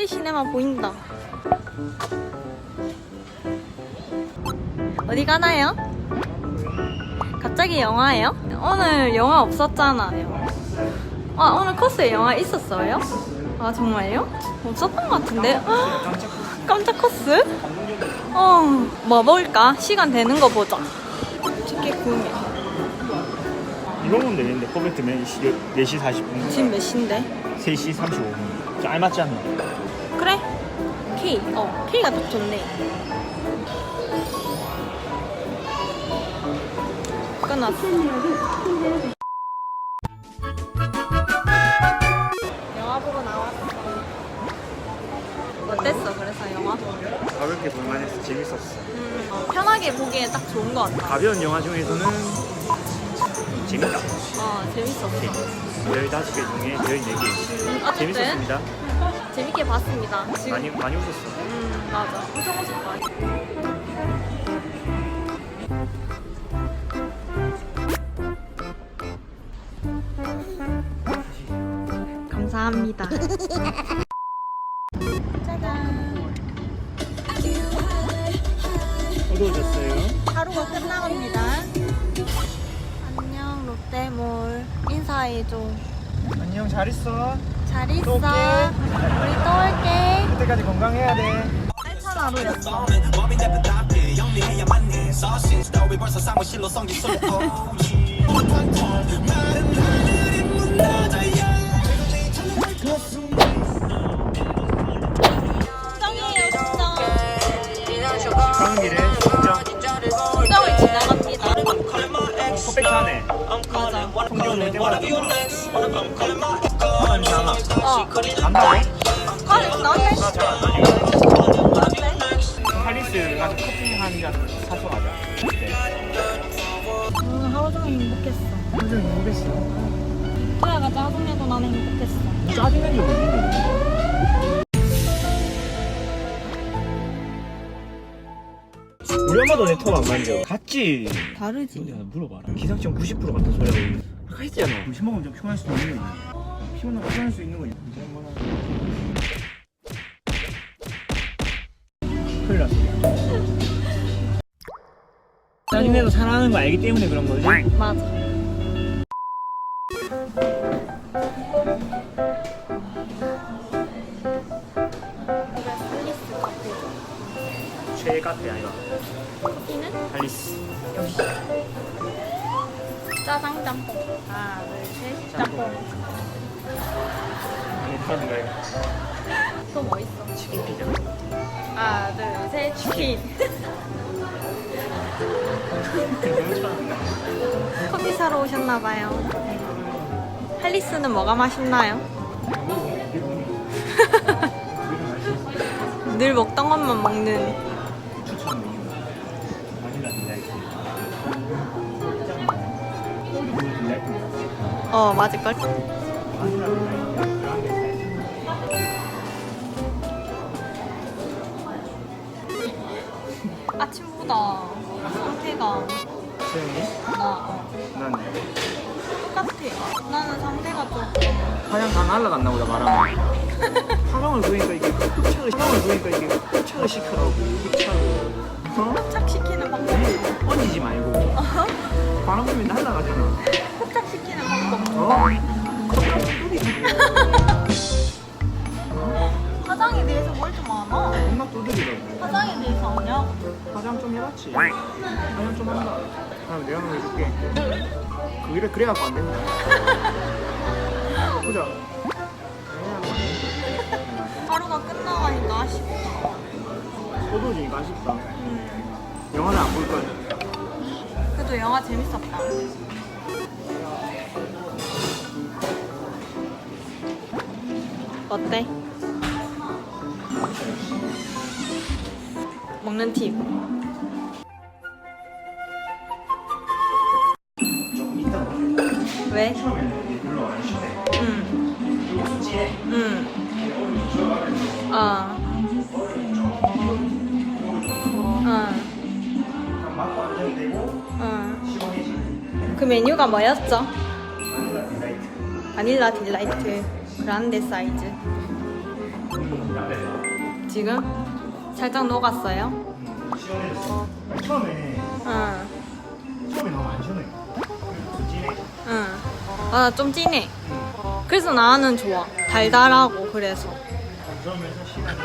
롯데 시네마 보인다. 어디 가나요? 갑자기 영화예요? 오늘 영화 없었잖아요. 아, 오늘 코스에 영화 있었어요? 아, 정말요? 없었던 것 같은데? 헉, 깜짝 코스? 어, 뭐 먹을까? 시간 되는 거 보자. 티켓 구매. 이거 보면 되겠는데 코베트면 4시 40분 지금 몇 시인데? 3시 35분 좀 알맞지 않나? 그래? K. 어, K가 딱 좋네. 끝났어. 영화 보고 나왔어. 어땠어? 그래서 영화? 가볍게 볼만해서 재밌었어 음, 어, 편하게 보기에 딱 좋은 것 같아. 가벼운 영화 중에서는 재밌다 어, 재밌었어. 15개 중에 14개 음, 어쨌든 재밌었습니다 재밌게 봤습니다. 지금 많이 많이 웃었어 음, 맞아. 엄청 웃었다. 감사합니다. 짜잔. 어두워졌어요 하루가 끝나갑니다. 롯데몰. 인사해줘. 안녕 잘 있어 잘 있어. 또 올게. 우리 또 올게. 그때까지 건강해야 돼 알찬 하루였어. 어. 간다고? 아니, 나한테 나잘안 다니고 할리스 가서 커피 한잔 사서 가자 네. 오늘 하루 종일 행복했어. 완전 모르겠어 토야가 짜증내도 나는 행복했어. 짜증낸 적이 있는데 우리 엄마도 내턱안 만져 갔지 다르지? 물어봐라 기상청 90% 같은 소리하고 있는 했잖아. 음식 먹으면 좀 피곤할 수도 있는 거야 피곤하고 피곤할 수 있는 거야 이제 한번 큰일 났어. 짜증내도 사랑하는 거 알기 때문에 그런 거지? 맞아. 최애 카페 아이가 커피는? 할리스 짜장 짬뽕. 하나, 둘, 셋. 짬뽕. 못하는 거야 또 뭐 있어? 치킨 피자 하나, 둘, 셋. 치킨. 너무 좋아한다 커피 사러 오셨나봐요. 할리스는 뭐가 맛있나요? 늘 먹던 것만 먹는. 어, 맞을걸? 아침보다 상태가 세영이? 나 어, 난 똑같아. 나는 상태가 좀 화장 다 날라갔나 보다 말하면 화장을 보니까 이게 흡착을 화장을 보니까 이게 흡착을 시켜라고 흡착을 어? 흡착시키는 방법. 얹지 말고 바람 불면 날라가잖아. 어? 화장에 대해서 뭘 좀 아나? 겁나 두드리라고. 화장에 대해서 아냐? 화장 좀 해봤지? 화장 좀 한다. 그럼 내가 한번 해줄게. 그래 그래갖고 안 된다. 보자. 하루가 끝나가니까 아쉽다. 소도지니까 아쉽다. 음, 영화는 안 볼 거야. 그래도 영화 재밌었다. 어때? 먹는 팁. 왜? 응. 응. 어. 어. 어. 그 메뉴가 뭐였죠? 바닐라 딜라이트 그란데 사이즈 지금? 살짝 녹았어요? 음, 시원해졌어. 처음에 응. 처음에 너무 안 시원해. 좀 진해. 응. 아, 좀 진해. 그래서 나는 좋아. 달달하고 그래서. 점점에서 시간이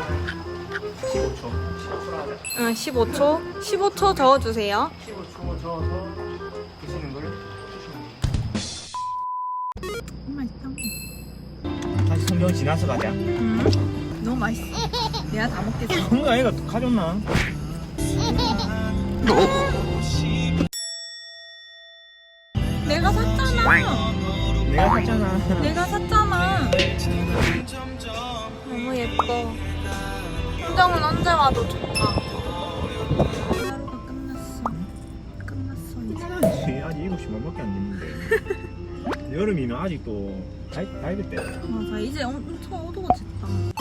15초. 15초로 하자. 응, 15초. 15초 저어주세요. 15초 저어서 성경 지나서 가자. 음. 너무 맛있어. 내가 다 먹겠어. 뭔가 애가 가졌나? 내가 샀잖아. 내가 샀잖아. 내가 샀잖아. 너무 예뻐. 풍경은 언제 와도 좋다. 하루가 끝났어. 끝났어 이제. 아직 7시 반밖에 안 됐는데. 여름이면 아직도 다이, 다이브 때. 맞아 이제 엄청 어두워졌다.